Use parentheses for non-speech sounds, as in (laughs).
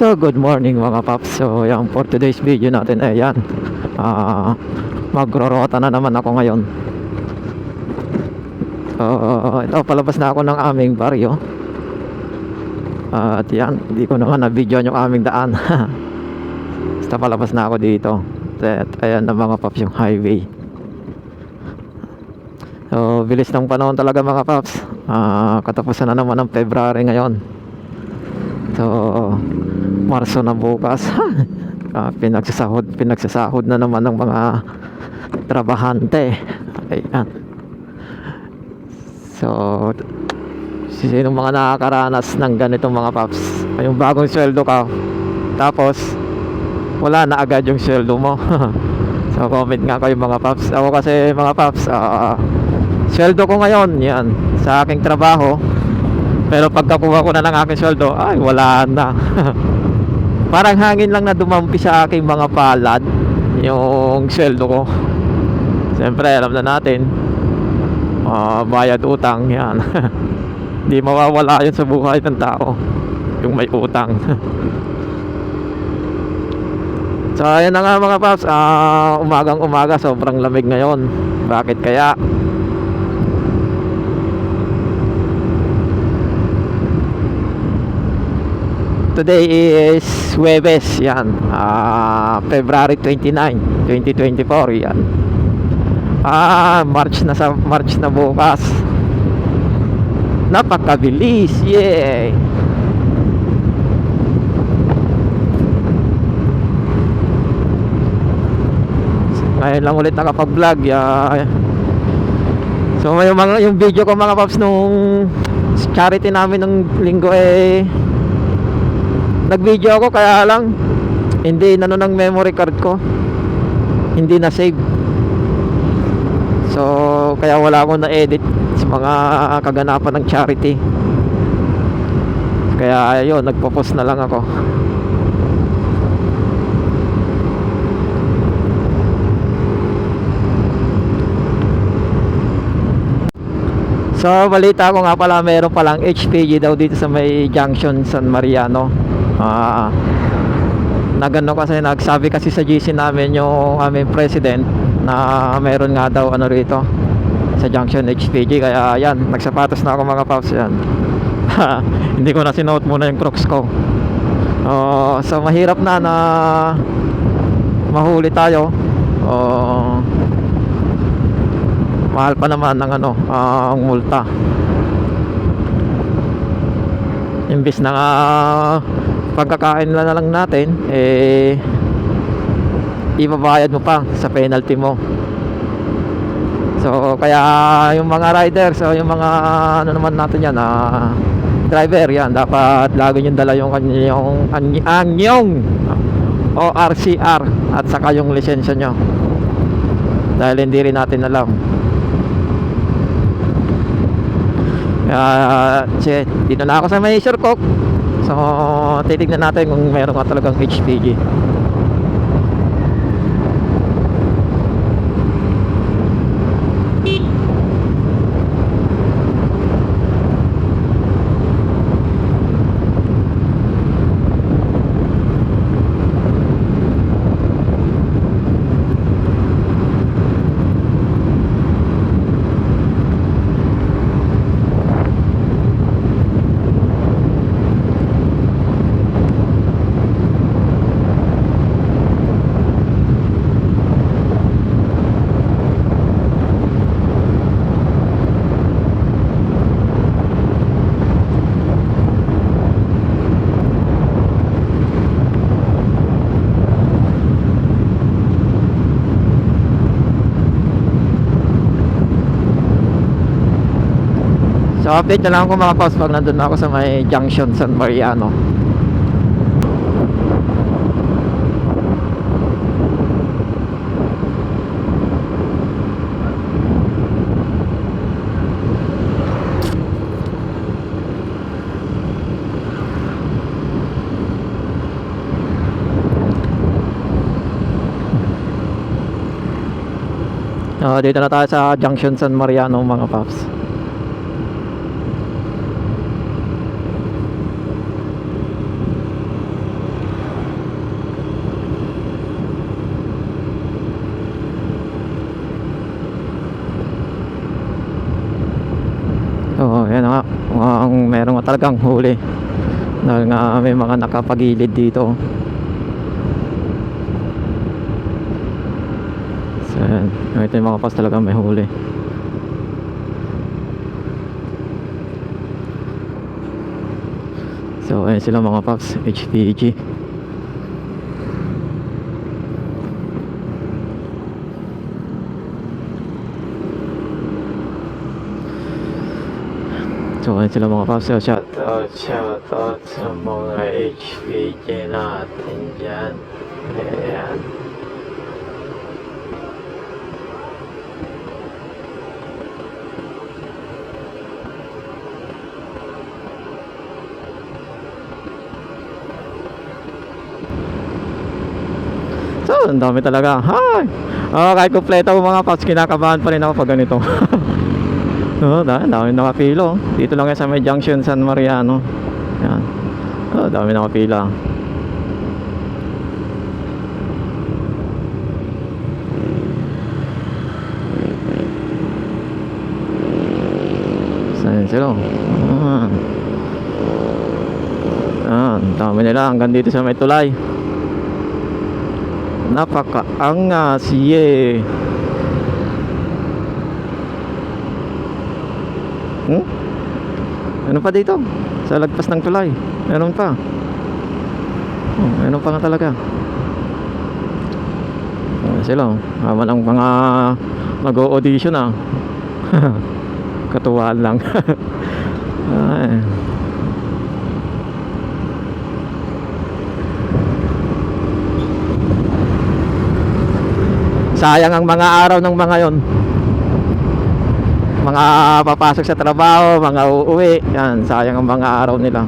So, good morning mga paps. So, yan for today's video natin ay yan. Ah, magrorota na naman ako ngayon. So, ito, palabas na ako ng aming baryo. at yan, hindi ko naman na-video yung aming daan. (laughs) Basta palabas na ako dito. At ayan na mga paps yung highway. So, bilis ng panahon talaga mga paps. Ah, katapusan na naman ng February ngayon. So, Marso na bukas. (laughs) Ah, pinagsasahod, pinagsasahod na naman ng mga trabahante. Ayan. So, sino mga nakakaranas ng ganitong mga paps? Yung bagong sweldo ka, tapos, wala na agad yung sweldo mo. (laughs) so, comment nga kayo mga paps. Ako kasi mga paps, ah, sweldo ko ngayon, yan, sa aking trabaho, pero pagkakuha ko na ng aking sweldo, ay wala na. (laughs) Parang hangin lang na dumampi sa aking mga palad yung sweldo ko. Siyempre, alam na natin, ah, bayad utang, yan. (laughs) Hindi mawawala yun sa buhay ng tao, yung may utang. (laughs) so, ayun na nga mga paps, ah, umagang umaga, sobrang lamig ngayon. Bakit kaya? Today is Huwebes, yan. Ah, February 29, 2024, yan. Ah, March na sa March na bukas. Napakabilis, yay. Ngayon lang ulit nakapag-vlog, ya. So, yung mga yung video ko mga paps nung charity namin ng linggo eh nag-video ako kaya lang hindi nano ng memory card ko. Hindi na save. So kaya wala akong na-edit sa mga kaganapan ng charity. Kaya ayun nagpo-post na lang ako. So balita ko nga pala meron palang HPG daw dito sa may junction San Mariano Ah, nagano kasi nagsabi kasi sa GC namin yung aming president na meron nga daw ano rito sa junction HPG kaya yan nagsapatos na ako mga paps yan. (laughs) Hindi ko na sinuot muna yung crocs ko. Oh, so mahirap na na mahuli tayo. Oh, mahal pa naman ng ano ah, ang multa. Imbis na nga pagkakain na lang natin eh ibabayad mo pa sa penalty mo. So kaya yung mga riders o yung mga ano naman natin yan ah, driver yan dapat lagi yung dala yung kanyang ang, ang yung ORCR at saka yung lisensya nyo dahil hindi rin natin alam. Uh, dito na ako sa may Surcock So, titignan natin kung meron ka talagang HPG. So update na lang ako mga paps pag nandun na ako sa may junction San Mariano. Oh, dito na tayo sa Junction San Mariano mga paps. Talagang huli. Dahil nga may mga nakapagilid dito. So yan ito yung mga paps talagang may huli. So ayun sila mga paps HPG So, ayun sila mga paps. Shout out, shout out sa mga HPG natin dyan. Ayan. So, ang dami talaga. Hi! Oh, kahit kumpleto ang mga paps, kinakabahan pa rin ako pag ganito. (laughs) Oh, dami, dami nakapilo. Dito lang yan sa may junction San Mariano. Yan. Oh, dami nakapila. Saan sila? Ah. Ah, ang dami nila hanggang dito sa may tulay. Napakaangas, yeah. Hmm? Ano pa dito? Sa lagpas ng tulay. Meron pa. Oh, meron pa nga talaga. Oh, sila. oh. Habang ang mga mag-audition ah. (laughs) Katuwaan lang. (laughs) Ay. Sayang ang mga araw ng mga yon mga papasok sa trabaho, mga uuwi, yan, sayang ang mga araw nila.